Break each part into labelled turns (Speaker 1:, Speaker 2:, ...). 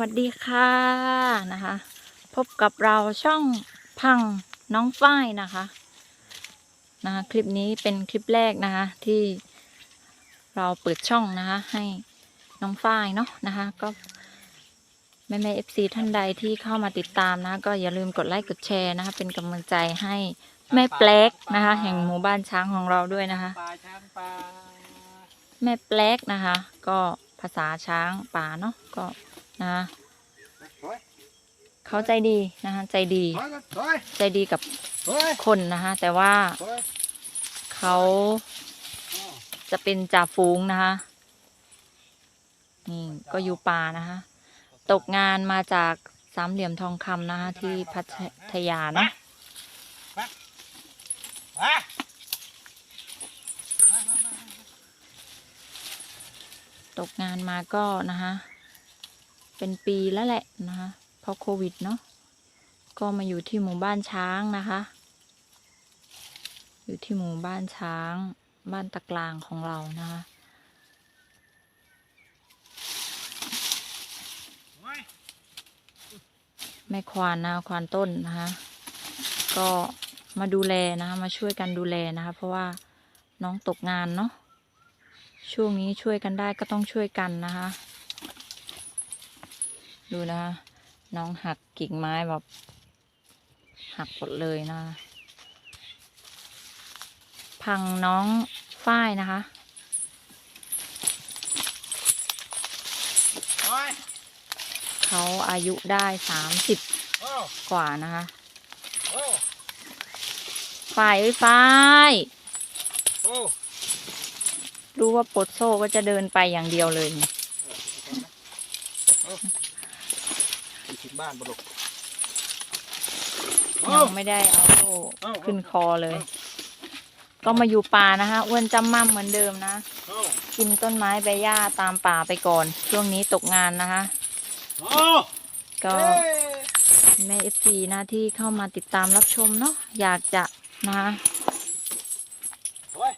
Speaker 1: วัสดีค่ะนะคะ พบกับเราช่องพังน้องฝ้ายนะคะนะคะ คลิปนี้เป็นคลิปแรกนะคะ ที่เราเปิดช่องนะคะ ให้น้องฝ้ายเนาะนะคะ ก็แม่แม่เอฟซีท่านใดที่เข้ามาติดตามนะ ก็อย่าลืมกดไลค์กดแชร์นะคะ เป็นกำลังใจให้แม่แปลกนะคะ แห่งหมู่บ้านช้างของเราด้วยนะคะแม่แปลกนะคะ ก็ภาษาช้างป่าเนาะก็ นะคะ
Speaker 2: ถอย
Speaker 1: เขาใจดีนะคะใจดี
Speaker 2: ถอยถอย
Speaker 1: ใจดีกับ
Speaker 2: ถอย
Speaker 1: คนนะคะแต่ว่า
Speaker 2: ถอย
Speaker 1: เขาจะเป็นจ่าฝูงนะคะนี่ก็อยู่ป่านะคะตกงานมาจากสามเหลี่ยมทองคำนะคะที่พัทยาเนาะ
Speaker 2: มา
Speaker 1: ตกงานมาก็นะคะ เป็นปีแล้วแหละนะคะเพราะโควิดเนาะก็มาอยู่ที่หมู่บ้านช้างนะคะ อยู่ที่หมู่บ้านช้าง บ้านตะกลางของเรานะคะแม่ควานนะควานต้นนะคะก็มาดูแลนะคะมาช่วยกันดูแลนะคะเพราะว่าน้องตกงานเนาะช่วงนี้ช่วยกันได้ก็ต้องช่วยกันนะคะ ดูนะคะน้องหักกิ่งไม้แบบ หักหมดเลยนะคะพังน้องฝ้ายนะคะ
Speaker 2: ถอย
Speaker 1: เขาอายุได้สามสิบ
Speaker 2: โอ้
Speaker 1: กว่านะคะ
Speaker 2: โอ้
Speaker 1: ฝ้ายเอ้ยฝ้าย
Speaker 2: โอ้
Speaker 1: รู้ว่าปลดโซ่ก็จะเดินไปอย่างเดียวเลย นี่
Speaker 2: อยู่ที่บ้านปลุก
Speaker 1: ยังไม่ได้เอาโซ่
Speaker 2: เอ้า
Speaker 1: ขึ้นคอเลย ก็มาอยู่ป่านะคะอ้วนจำมั่มเหมือนเดิมนะ
Speaker 2: โอ้
Speaker 1: กินต้นไม้ใบหญ้าตามป่าไปก่อน ช่วงนี้ตกงานนะคะ
Speaker 2: โอ้
Speaker 1: ก็
Speaker 2: เอ้ย
Speaker 1: แม่เอฟซีนะที่เข้ามาติดตามรับชมเนาะอยากจะนะคะ
Speaker 2: ถอย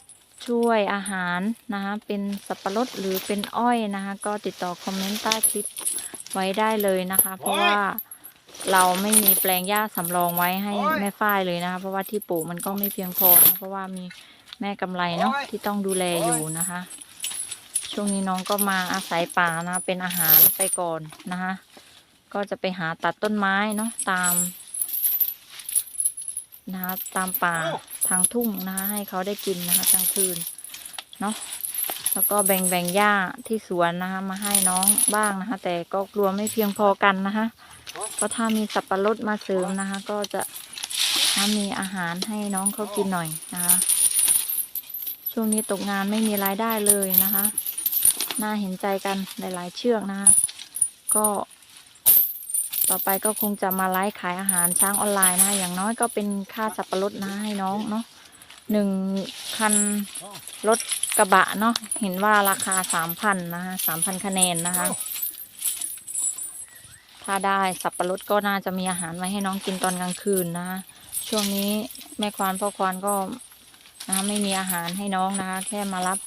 Speaker 1: ช่วยอาหารนะคะเป็นสับปะรดหรือเป็นอ้อยนะคะ ก็ติดต่อคอมเมนต์ใต้คลิป ไว้ได้เลยนะคะ เพราะว่าเราไม่มีแปลงหญ้าสำรองไว้ให้แม่ฝ้ายเลยนะคะ เพราะว่าที่ปลูกมันก็ไม่เพียงพอนะเพราะว่ามีแม่กำไรเนาะที่ต้องดูแลอยู่นะคะ ช่วงนี้น้องก็มาอาศัยป่านะเป็นอาหารไปก่อนนะคะ ก็จะไปหาตัดต้นไม้เนาะตามนะคะตามป่าทางทุ่งนะคะให้เขาได้กินนะคะกลางคืนเนาะ แล้วก็แบ่งแบ่งหญ้าที่สวนนะคะ มาให้น้องบ้างนะคะ แต่ก็กลัวไม่เพียงพอกันนะคะก็ถ้ามีสับปะรดมาเสริมนะคะ ก็จะถ้ามีอาหารให้น้องเขากินหน่อยนะคะ ช่วงนี้ตกงานไม่มีรายได้เลยนะคะ น่าเห็นใจกันหลาย ๆ เชือกนะคะก็ต่อไปก็คงจะมาไลฟ์ขายอาหารช้างออนไลน์นะคะอย่างน้อยก็เป็นค่าสับปะรดนะให้น้องเนาะ หนึ่งคันรถกระบะเนาะเห็นว่าราคาสามพันนะคะสามพันคะแนนนะคะ ถ้าได้สับปะรดก็น่าจะมีอาหารไว้ให้น้องกินตอนกลางคืนนะคะช่วงนี้แม่ควานพ่อควานก็นะคะไม่มีอาหารให้น้องนะคะ แค่มารับ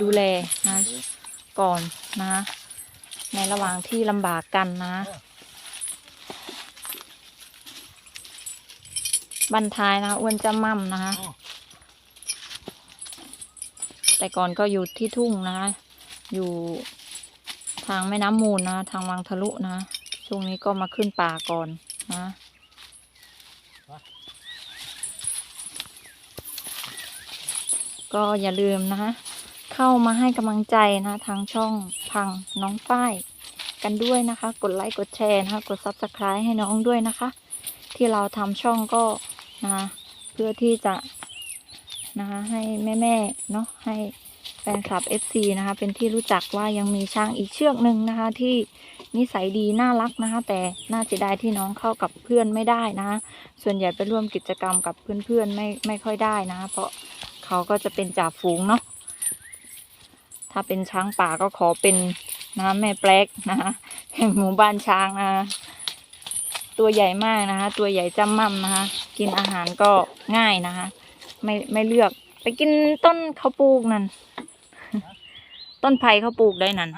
Speaker 1: ดูแลนะก่อนนะคะในระหว่างที่ลำบากกันนะบันทายนะอ้วนจะมั่มนะคะ แต่ก่อนก็อยู่ที่ทุ่งนะคะ อยู่ทางแม่น้ำมูลนะ ทางวังทะลุนะ ช่วงนี้ก็มาขึ้นป่าก่อนนะก็อย่าลืมนะคะ เข้ามาให้กำลังใจนะ ทางช่องพังน้องป้ายกันด้วยนะคะ กดไลค์กดแชร์นะคะ กดซับสไคร b e ให้น้องด้วยนะคะ ที่เราทำช่องก็นะเพื่อที่จะ นะคะ ให้แม่ๆเนาะให้แฟนคลับ FC นะคะ เป็นที่รู้จักว่ายังมีช้างอีกเชือกหนึ่งนะคะ ที่นิสัยดีน่ารักนะคะ แต่น่าเสียดายที่น้องเข้ากับเพื่อนไม่ได้นะคะ ส่วนใหญ่ไปร่วมกิจกรรมกับเพื่อนๆไม่ไม่ค่อยได้นะคะ เพราะเขาก็จะเป็นจ่าฝูงเนาะถ้าเป็นช้างป่าก็ขอเป็นนะะแม่แปลกนะคะแห่งหมู่บ้านช้างนะคะตัวใหญ่มากนะคะ ตัวใหญ่จำมั่มนะคะ กินอาหารก็ง่ายนะคะ ไม่ไม่เลือก ไปกินต้นข้าวปลูกนั่น ต้นไผ่ข้าวปลูกได้นั่น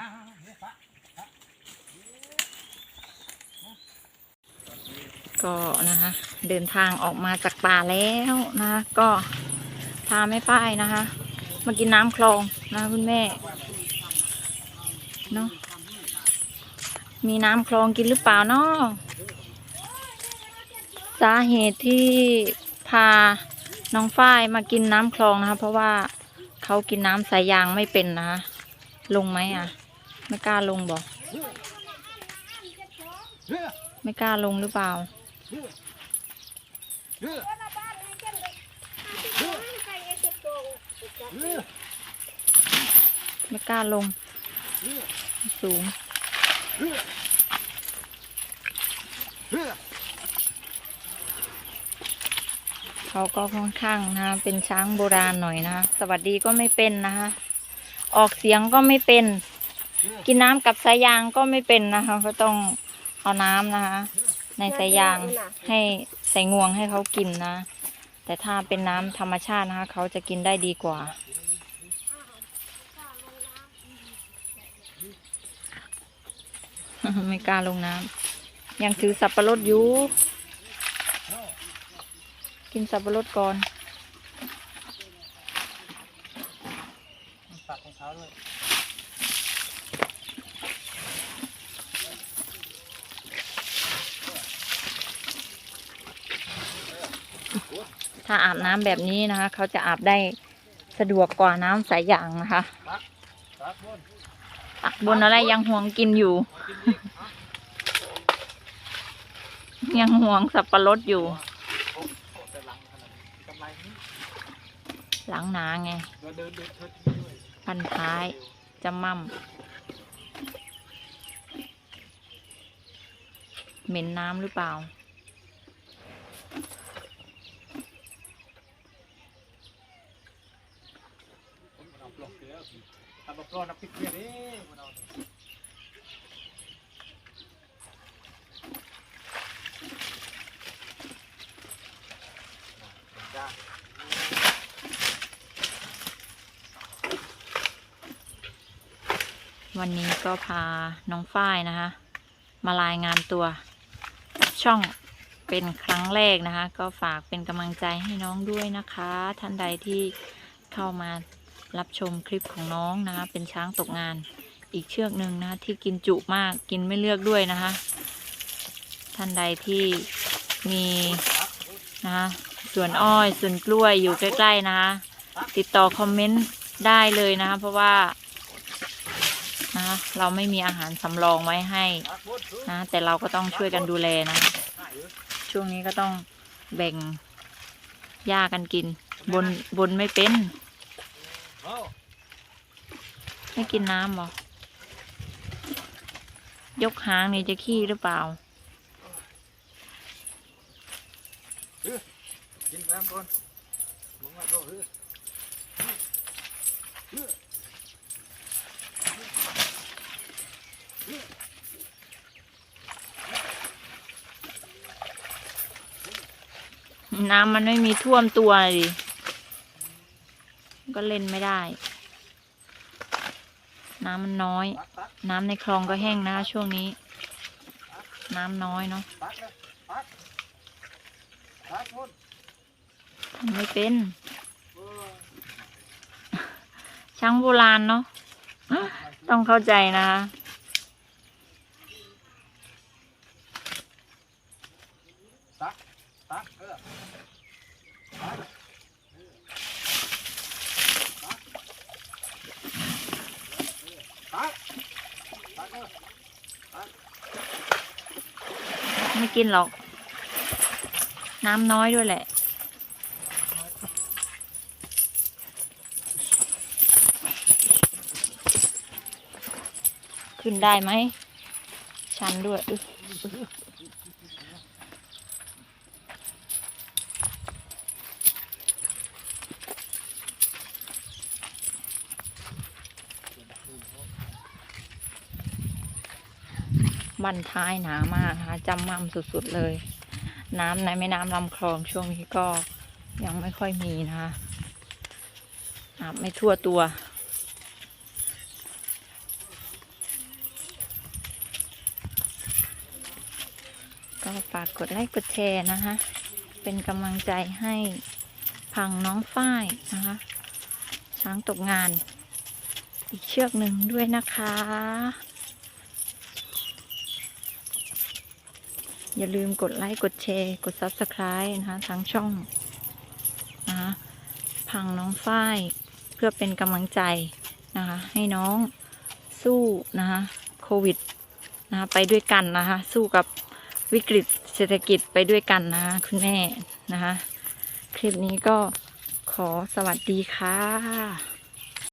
Speaker 1: ก็นะคะเดินทางออกมาจากป่าแล้วนะคะก็พาแม่ป้ายนะคะมากินน้ำคลองนะคุณแม่เนาะมีน้ำคลองกินหรือเปล่าเนาะสาเหตุที่พา น้องฝ้ายมากินน้ำคลองนะคะ เพราะว่าเขากินน้ำสายยางไม่เป็นนะคะลงไหมอะ ไม่กล้าลงบอกไม่กล้าลงหรือเปล่าไม่กล้าลง สูง
Speaker 2: เขา
Speaker 1: ก็ค่อนข้างนะคะเป็นช้างโบราณหน่อยนะคะสวัสดีก็ไม่เป็นนะคะออกเสียงก็ไม่เป็น กินน้ำกับสายยางก็ไม่เป็นนะคะ ก็ต้องเอาน้ำนะคะ ในสายยางให้ใส่งวงให้เขากินนะ แต่ถ้าเป็นน้ำธรรมชาตินะคะ เขาจะกินได้ดีกว่าไม่กล้าลงน้ำยังถือสับปะรดอยู่ กินสับปะรดก่อน
Speaker 2: ปักของเขาด้วย
Speaker 1: ถ้าอาบน้ำแบบนี้นะคะ เขาจะอาบได้สะดวกกว่าน้ำสายยางนะคะ
Speaker 2: ปักบน
Speaker 1: ตักบนอะไรยังห่วงกินอยู่ ยังห่วงสับปะรดอยู่
Speaker 2: แต่หลังขนาดนี้กำไรนี้
Speaker 1: หลังหนาไง พันท้ายจะมั่มเหม็นน้ำหรือเปล่า
Speaker 2: เอาปลอกเกลือทำปลอกน้ำพริกเกลือดิมันเอาจ้า
Speaker 1: วันนี้ก็พาน้องฝ้ายนะคะ มารายงานตัวช่องเป็นครั้งแรกนะคะ ก็ฝากเป็นกำลังใจให้น้องด้วยนะคะ ท่านใดที่เข้ามารับชมคลิปของน้องนะคะ เป็นช้างตกงานอีกเชือกหนึ่งนะคะที่กินจุมากกินไม่เลือกด้วยนะคะ ท่านใดที่มีนะคะส่วนอ้อยส่วนกล้วยอยู่ใกล้ ๆนะคะ ติดต่อคอมเมนต์ได้เลยนะคะ เพราะว่า นะเราไม่มีอาหารสำรองไว้ให้
Speaker 2: นะ
Speaker 1: แต่เราก็ต้องช่วยกันดูแลนะ ช่วงนี้ก็ต้องแบ่งหญ้ากันกิน บนบนไม่เป็น ไม่กินน้ำหรอยกหางนี่จะขี้หรือเปล่า
Speaker 2: กินน้ำก่อนมึงมาโลเฮ้
Speaker 1: น้ำมันไม่มีท่วมตัวเลยดิก็เล่นไม่ได้ น้ำมันน้อย น้ำในคลองก็แห้งนะช่วงนี้ น้ำน้อยเนาะทำไม่เป็นช้างโบราณเนาะต้องเข้าใจนะคะ
Speaker 2: ปักปัก เออปักปักปักเออ
Speaker 1: ไม่กินหรอก น้ำน้อยด้วยแหละ ขึ้นได้ไหม ชันด้วย บันท้ายหนามากนะคะจำมั่มสุดๆเลย น้ำในแม่น้ำลำคลองช่วงนี้ก็ยังไม่ค่อยมีนะคะอาบไม่ทั่วตัว ก็ฝากกดไลค์กดแชร์นะคะ เป็นกำลังใจให้พังน้องฝ้ายนะคะช้างตกงาน อีกเชือกหนึ่งด้วยนะคะ อย่าลืมกดไลค์ กดแชร์ กด Subscribe นะคะทางช่องนะคะพังน้องฝ้ายเพื่อเป็นกำลังใจนะคะให้น้องสู้นะคะโควิดนะคะไปด้วยกันนะคะสู้กับวิกฤตเศรษฐกิจไปด้วยกันนะคะคุณแม่นะคะคลิปนี้ก็ขอสวัสดีค่ะ